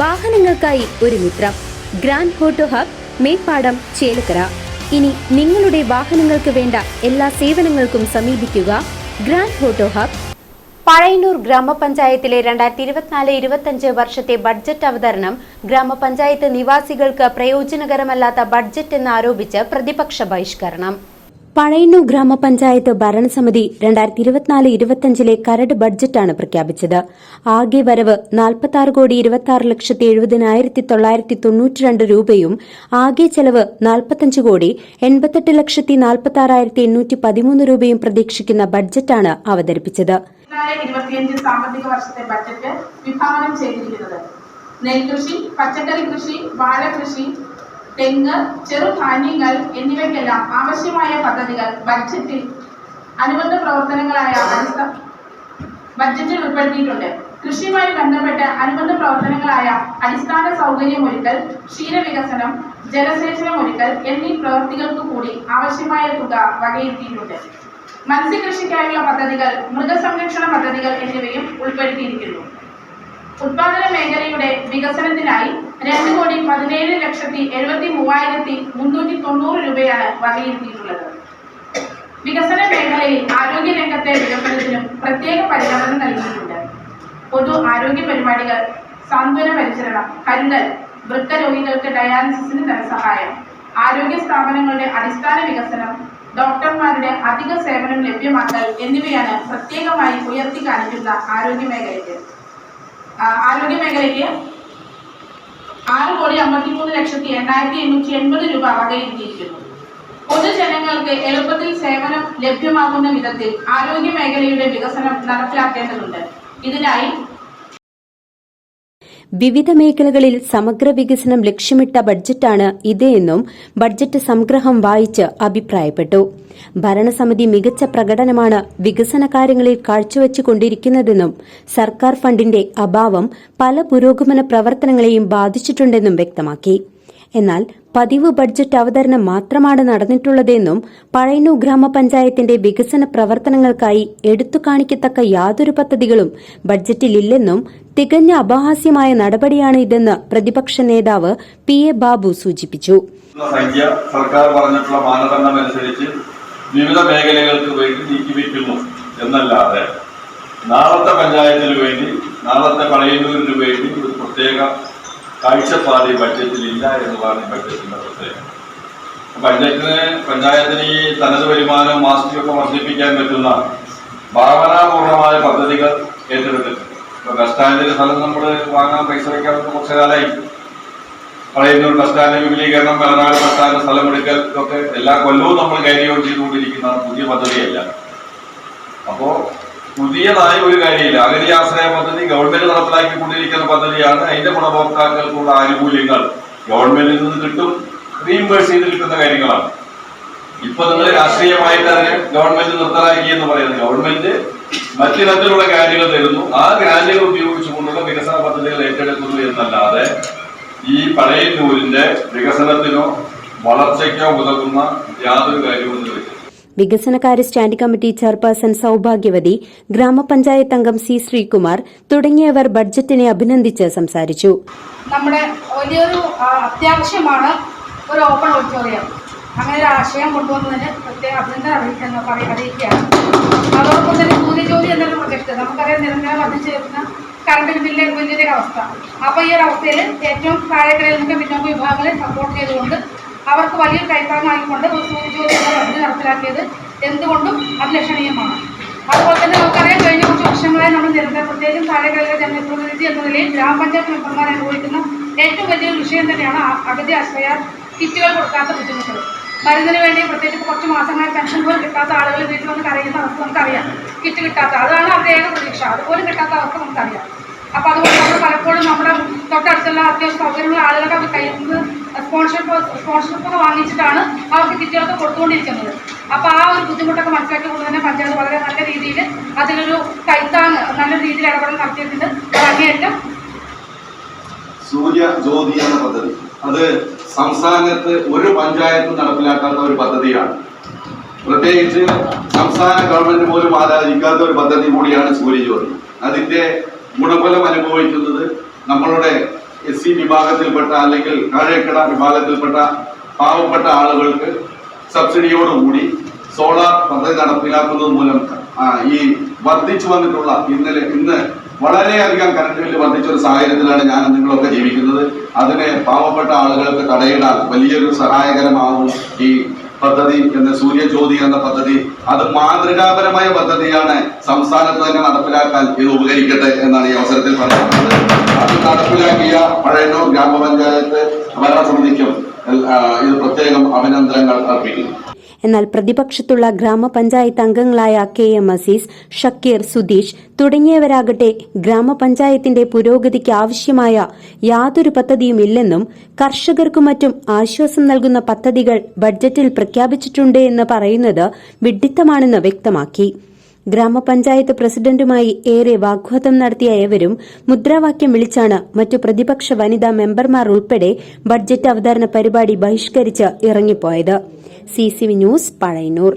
വാഹനങ്ങൾക്കായി ഒരു മിത്രം. Grand photo hub Meppadam Chelakkara. ഇനി നിങ്ങളുടെ വാഹനങ്ങൾക്ക് വേണ്ട എല്ലാ സേവനങ്ങൾക്കും സമീപിക്കുക ഗ്രാൻഡ് ഫോട്ടോ ഹബ്. പഴയന്നൂർ ഗ്രാമപഞ്ചായത്തിലെ രണ്ടായിരത്തി ഇരുപത്തിനാല് ഇരുപത്തഞ്ച് വർഷത്തെ ബഡ്ജറ്റ് അവതരണം ഗ്രാമപഞ്ചായത്ത് നിവാസികൾക്ക് പ്രയോജനകരമല്ലാത്ത ബഡ്ജറ്റ് എന്നാരോപിച്ച് പ്രതിപക്ഷ ബഹിഷ്കരണം. പഴയന്നൂർ ഗ്രാമപഞ്ചായത്ത് ഭരണസമിതി രണ്ടായിരത്തി ഇരുപത്തിനാല് ഇരുപത്തിയഞ്ചിലെ കരട് ബഡ്ജറ്റാണ് പ്രഖ്യാപിച്ചത്. ആകെ വരവ് നാൽപ്പത്തി കോടി ഇരുപത്തി ആറ് ലക്ഷത്തി എഴുപതിനായിരത്തി തൊള്ളായിരത്തി തൊണ്ണൂറ്റിരണ്ട് രൂപയും ആകെ ചെലവ് നാൽപ്പത്തഞ്ച് കോടി എൺപത്തെട്ട് ലക്ഷത്തി നാൽപ്പത്തി ആറായിരത്തി എണ്ണൂറ്റി പതിമൂന്ന് രൂപയും പ്രതീക്ഷിക്കുന്ന ബഡ്ജറ്റാണ് അവതരിപ്പിച്ചത്. നെൽകൃഷി പച്ചക്കറി കൃഷി വാഴ കൃഷി തെങ്ങ് ചെറുധാന്യങ്ങൾ എന്നിവയ്ക്കെല്ലാം ആവശ്യമായ പദ്ധതികൾ ബഡ്ജറ്റിൽ അനുബന്ധ പ്രവർത്തനങ്ങളായ അടിസ്ഥാന ബഡ്ജറ്റിൽ ഉൾപ്പെടുത്തിയിട്ടുണ്ട്. കൃഷിയുമായി ബന്ധപ്പെട്ട് അനുബന്ധ പ്രവർത്തനങ്ങളായ അടിസ്ഥാന സൗകര്യമൊരുക്കൽ ക്ഷീരവികസനം ജലസേചനം ഒരുക്കൽ എന്നീ പ്രവൃത്തികൾക്ക് കൂടി ആവശ്യമായ തുക വകയിരുത്തിയിട്ടുണ്ട്. മത്സ്യകൃഷിക്കായുള്ള പദ്ധതികൾ മൃഗസംരക്ഷണ പദ്ധതികൾ എന്നിവയും ഉൾപ്പെടുത്തിയിരിക്കുന്നു. ഉത്പാദന മേഖലയുടെ വികസനത്തിനായി രണ്ട് കോടി പതിനേഴ് ലക്ഷത്തി എഴുപത്തി മൂവായിരത്തി മുന്നൂറ്റി തൊണ്ണൂറ് രൂപയാണ് വകയിരുത്തിയിട്ടുള്ളത്. വികസന മേഖലയിൽ ആരോഗ്യ രംഗത്തെ വികസനത്തിനും പ്രത്യേക പരിഗണന നൽകിയിട്ടുണ്ട്. പൊതു ആരോഗ്യ പരിപാടികൾ സാന്ത്വന പരിചരണം കരുതൽ വൃക്ക രോഗികൾക്ക് ഡയാലിസിസിന് ധനസഹായം ആരോഗ്യ സ്ഥാപനങ്ങളുടെ അടിസ്ഥാന വികസനം ഡോക്ടർമാരുടെ അധിക സേവനം ലഭ്യമാക്കൽ എന്നിവയാണ് പ്രത്യേകമായി ഉയർത്തി കാണിക്കുന്ന ആരോഗ്യ മേഖലയ്ക്ക്. ആരോഗ്യ മേഖലയ്ക്ക് ആറ് കോടി അമ്പത്തിമൂന്ന് ലക്ഷത്തി എണ്ണായിരത്തി എണ്ണൂറ്റി എൺപത് രൂപ വകയിരുത്തിയിരിക്കുന്നു. പൊതുജനങ്ങൾക്ക് എളുപ്പത്തിൽ സേവനം ലഭ്യമാകുന്ന വിധത്തിൽ ആരോഗ്യ മേഖലയുടെ വികസനം നടപ്പിലാക്കേണ്ടതുണ്ട്. ഇതിനായി വിവിധ മേഖലകളിൽ സമഗ്ര വികസനം ലക്ഷ്യമിട്ട ബഡ്ജറ്റാണ് ഇത് എന്നും ബഡ്ജറ്റ് സംഗ്രഹം വായിച്ച് അഭിപ്രായപ്പെട്ടു. ഭരണസമിതി മികച്ച പ്രകടനമാണ് വികസന കാര്യങ്ങളിൽ കാഴ്ചവെച്ചുകൊണ്ടിരിക്കുന്നതെന്നും സർക്കാർ ഫണ്ടിന്റെ അഭാവം പല പുരോഗമന പ്രവർത്തനങ്ങളെയും ബാധിച്ചിട്ടുണ്ടെന്നും വ്യക്തമാക്കി. എന്നാൽ പതിവ് ബഡ്ജറ്റ് അവതരണം മാത്രമാണ് നടന്നിട്ടുള്ളതെന്നും പഴയന്നൂർ ഗ്രാമപഞ്ചായത്തിന്റെ വികസന പ്രവർത്തനങ്ങൾക്കായി എടുത്തു കാണിക്കത്തക്ക യാതൊരു പദ്ധതികളും ബഡ്ജറ്റിലില്ലെന്നും തികഞ്ഞ അപഹാസ്യമായ നടപടിയാണ് ഇതെന്ന് പ്രതിപക്ഷ നേതാവ് പി എ ബാബു സൂചിപ്പിച്ചു. സർക്കാർ പറഞ്ഞിട്ടുള്ള മാനദണ്ഡം അനുസരിച്ച് വിവിധ മേഖലകൾക്ക് വേണ്ടി നീക്കിവെക്കുന്നു എന്നല്ലാതെ നാളത്തെ പഞ്ചായത്തിന് വേണ്ടി നാളത്തെ പഴയന്നൂരിന് വേണ്ടി ഒരു പ്രത്യേക കാഴ്ചപ്പാട് ഈ ബഡ്ജറ്റിലില്ല എന്നതാണ് ഈ ബഡ്ജറ്റിന്റെ പ്രത്യേകത. ബഡ്ജറ്റിന് പഞ്ചായത്തിന് ഈ തനത് വരുമാനവും മാസ്റ്റിയൊക്കെ വർദ്ധിപ്പിക്കാൻ പറ്റുന്ന ഭാവനാപൂർണമായ പദ്ധതികൾ ഏറ്റെടുത്തിട്ടുണ്ട്. ഇപ്പോൾ ബസ് സ്റ്റാൻഡിൽ സ്ഥലം നമ്മൾ വാങ്ങാൻ പൈസ വയ്ക്കാൻ കുറച്ചു കാലമായി. പഴയന്നൂർ ബസ് സ്റ്റാൻഡ് വിപുലീകരണം മലനാട് ബസ് സ്റ്റാൻഡ് സ്ഥലമെടുക്കൽ ഇതൊക്കെ എല്ലാ കൊല്ലവും നമ്മൾ കൈകാര്യം ചെയ്തുകൊണ്ടിരിക്കുന്ന പുതിയ പദ്ധതിയല്ല. അപ്പോ പുതിയതായ ഒരു കാര്യമില്ല. അഗതി ആശ്രയ പദ്ധതി ഗവൺമെന്റ് നടപ്പിലാക്കിക്കൊണ്ടിരിക്കുന്ന പദ്ധതിയാണ്. അതിന്റെ ഗുണഭോക്താക്കൾക്കുള്ള ആനുകൂല്യങ്ങൾ ഗവൺമെന്റിൽ നിന്ന് കിട്ടും റീഇംബേഴ്സ് ചെയ്ത് കിട്ടുന്ന കാര്യങ്ങളാണ്. ഇപ്പൊ നിങ്ങൾ രാഷ്ട്രീയമായിട്ട് അതിനെ ഗവൺമെന്റ് നിർത്തലാക്കി എന്ന് പറയുന്നത് ഗവൺമെന്റ് മറ്റു തരത്തിലുള്ള ഗ്രാന്റുകൾ തരുന്നു. ആ ഗ്രാന്റുകൾ ഉപയോഗിച്ചുകൊണ്ടുള്ള വികസന പദ്ധതികൾ ഏറ്റെടുക്കുന്നു എന്നല്ലാതെ ഈ പഴയന്നൂരിന്റെ വികസനത്തിനോ വളർച്ചയ്ക്കോ ഉതകുന്ന യാതൊരു കാര്യവും വികസനകാര്യ സ്റ്റാൻഡിംഗ് കമ്മിറ്റി ചെയർപേഴ്സൺ സൌഭാഗ്യവതി ഗ്രാമപഞ്ചായത്ത് അംഗം സി ശ്രീകുമാർ തുടങ്ങിയവർ ബഡ്ജറ്റിനെ അഭിനന്ദിച്ച് സംസാരിച്ചു. നമ്മുടെ വലിയൊരു അത്യാവശ്യമാണ് ഒരു ഓപ്പൺ ഓഡിറ്റോറിയം. അങ്ങനെ ഒരു ആശയം കൊണ്ടുവന്നതിന് പ്രത്യേക അഭിനന്ദനം അറിയിക്കുന്ന അറിയിക്കുകയാണ്. അതോടൊപ്പം തന്നെ സൂര്യജ്യോതി എന്നൊരു പ്രൊജക്ട്. നമുക്കറിയാം നിരന്തരം വർദ്ധിച്ചു വരുന്ന കറണ്ട് ബില്ല് വലിയൊരു അവസ്ഥ. അപ്പോൾ ഈ ഒരു അവസ്ഥയിൽ ഏറ്റവും താഴെക്കരയിൽ നിന്ന് പിന്നോക്ക വിഭാഗങ്ങളെ സപ്പോർട്ട് ചെയ്തുകൊണ്ട് അവർക്ക് വലിയൊരു കൈത്താങ്ങായിക്കൊണ്ട് എന്ന പദ്ധതി നടപ്പിലാക്കിയത് എന്തുകൊണ്ടും അഭിലഷണീയമാണ്. അതുപോലെ തന്നെ നമുക്കറിയാം കഴിഞ്ഞ കുറച്ച് വർഷങ്ങളായി നമ്മൾ നിരന്തരം പ്രത്യേകിച്ചും താഴെക്കാലിക ജനപ്രതിനിധി എന്ന നിലയിൽ ഗ്രാമപഞ്ചായത്ത് മെമ്പർമാർ അനുഭവിക്കുന്ന ഏറ്റവും വലിയൊരു വിഷയം തന്നെയാണ് അഗതി ആശ്രയ കിറ്റുകൾ കൊടുക്കാത്ത ബുദ്ധിമുട്ടുകൾ. മരുന്നിന് വേണ്ടി പ്രത്യേകിച്ച് കുറച്ച് മാസങ്ങളായി പെൻഷൻ പോലും കിട്ടാത്ത ആളുകൾ വീട്ടിൽ വന്ന് കരയുന്ന അവസ്ഥ നമുക്കറിയാം. കിറ്റ് കിട്ടാത്ത അതാണ് അവരുടെ ഏക പ്രതീക്ഷ. അതുപോലും കിട്ടാത്ത അവസ്ഥ നമുക്കറിയാം. അപ്പോൾ അതുകൊണ്ട് നമ്മൾ പലപ്പോഴും നമ്മുടെ തൊട്ടടുത്തുള്ള അത്യാവശ്യം സൗകര്യമുള്ള ആളുകളുടെ കയ്യിൽ നിന്ന് സ്പോൺസർഷിപ്പ് സ്പോൺസർഷിപ്പ് വാങ്ങിച്ചിട്ടാണ് അവർക്ക് കിറ്റുകളൊക്കെ കൊടുത്തുകൊണ്ടിരിക്കുന്നത്. അപ്പോൾ ആ ഒരു ബുദ്ധിമുട്ടൊക്കെ മനസ്സിലാക്കിക്കൊണ്ട് തന്നെ പഞ്ചായത്ത് വളരെ നല്ല രീതിയിൽ അതിലൊരു കൈത്താങ് നല്ല രീതിയിൽ ഇടപെടൽ നടത്തിയിട്ടുണ്ട്. അങ്ങേറ്റം സൂര്യ ജ്യോതി എന്ന പദ്ധതി. അത് സംസ്ഥാനത്ത് ഒരു പഞ്ചായത്തും നടപ്പിലാക്കാത്ത ഒരു പദ്ധതിയാണ്. പ്രത്യേകിച്ച് സംസ്ഥാന ഗവൺമെന്റ് പോലും ആലോചിക്കാത്ത ഒരു പദ്ധതി കൂടിയാണ് സൂര്യജ്യോതി അതിന്റെ ഗുണഫലം അനുഭവിക്കുന്നത് നമ്മളുടെ എസ് സി വിഭാഗത്തിൽപ്പെട്ട അല്ലെങ്കിൽ താഴേക്കിട വിഭാഗത്തിൽപ്പെട്ട പാവപ്പെട്ട ആളുകൾക്ക് സബ്സിഡിയോടുകൂടി സോളാർ പദ്ധതി നടപ്പിലാക്കുന്നത് മൂലം ഈ വർദ്ധിച്ചു വന്നിട്ടുള്ള ഇന്നലെ ഇന്ന് വളരെയധികം കറണ്ട് ബില്ല് വർദ്ധിച്ച ഒരു സാഹചര്യത്തിലാണ് ഞാൻ നിങ്ങളൊക്കെ ജീവിക്കുന്നത്. അതിനെ പാവപ്പെട്ട ആളുകൾക്ക് തടയിടാൻ വലിയൊരു സഹായകരമാവും ഈ പദ്ധതി എന്ന സൂര്യജ്യോതി എന്ന പദ്ധതി അത് മാതൃകാപരമായ പദ്ധതിയാണ് സംസ്ഥാനത്ത് തന്നെ നടപ്പിലാക്കാൻ ഇത് ഉപകരിക്കട്ടെ എന്നാണ് ഈ അവസരത്തിൽ പറയുന്നത് അത് നടപ്പിലാക്കിയ പഴയന്നൂർ ഗ്രാമപഞ്ചായത്ത് ഭരണസമിതിക്കും ഇത് പ്രത്യേകം അഭിനന്ദനങ്ങൾ അർപ്പിക്കുന്നു. എന്നാൽ പ്രതിപക്ഷത്തുള്ള ഗ്രാമപഞ്ചായത്ത് അംഗങ്ങളായ കെ എം അസീസ് ഷക്കീർ സുധീഷ് തുടങ്ങിയവരാകട്ടെ ഗ്രാമപഞ്ചായത്തിന്റെ പുരോഗതിക്ക് ആവശ്യമായ യാതൊരു പദ്ധതിയും ഇല്ലെന്നും കർഷകർക്കും മറ്റും ആശ്വാസം നൽകുന്ന പദ്ധതികൾ ബഡ്ജറ്റിൽ പ്രഖ്യാപിച്ചിട്ടുണ്ട് എന്ന് പറയുന്നത് വിഡ്ഢിത്തമാണെന്ന് വ്യക്തമാക്കി. ഗ്രാമപഞ്ചായത്ത് പ്രസിഡന്റുമായി ഏറെ വാഗ്വാദം നടത്തിയ ഏവരും മുദ്രാവാക്യം വിളിച്ചാണ് മറ്റു പ്രതിപക്ഷ വനിതാ മെമ്പർമാർ ഉൾപ്പെടെ ബഡ്ജറ്റ് അവതരണ പരിപാടി ബഹിഷ്കരിച്ച് ഇറങ്ങിപ്പോയത്. C news Pazhayannur.